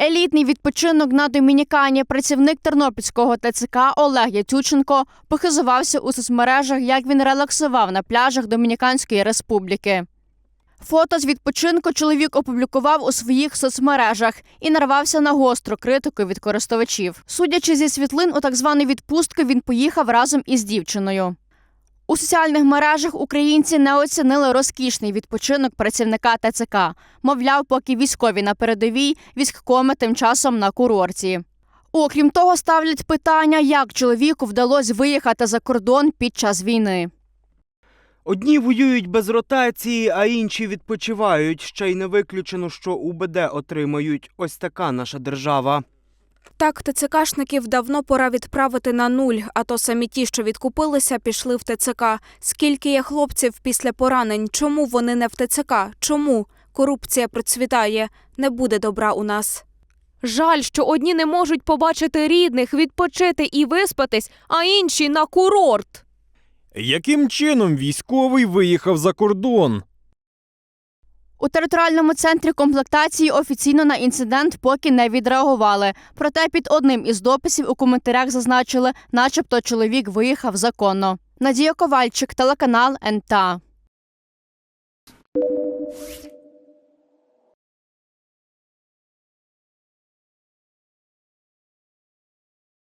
Елітний відпочинок на Домінікані працівник Тернопільського ТЦК Олег Ятюченко похизувався у соцмережах, як він релаксував на пляжах Домініканської республіки. Фото з відпочинку чоловік опублікував у своїх соцмережах і нарвався на гостру критику від користувачів. Судячи зі світлин, у так звану відпустку він поїхав разом із дівчиною. У соціальних мережах українці не оцінили розкішний відпочинок працівника ТЦК. Мовляв, поки військові на передовій, військкоми тим часом на курорті. Окрім того, ставлять питання, як чоловіку вдалося виїхати за кордон під час війни. Одні воюють без ротації, а інші відпочивають. Ще й не виключено, що УБД отримають. Ось така наша держава. Так, ТЦКшників давно пора відправити на нуль, а то самі ті, що відкупилися, пішли в ТЦК. Скільки є хлопців після поранень? Чому вони не в ТЦК? Чому? Корупція процвітає. Не буде добра у нас. Жаль, що одні не можуть побачити рідних, відпочити і виспатись, а інші на курорт. Яким чином військовий виїхав за кордон? У територіальному центрі комплектації офіційно на інцидент поки не відреагували. Проте під одним із дописів у коментарях зазначили, начебто чоловік виїхав законно. Надія Ковальчик, телеканал НТА.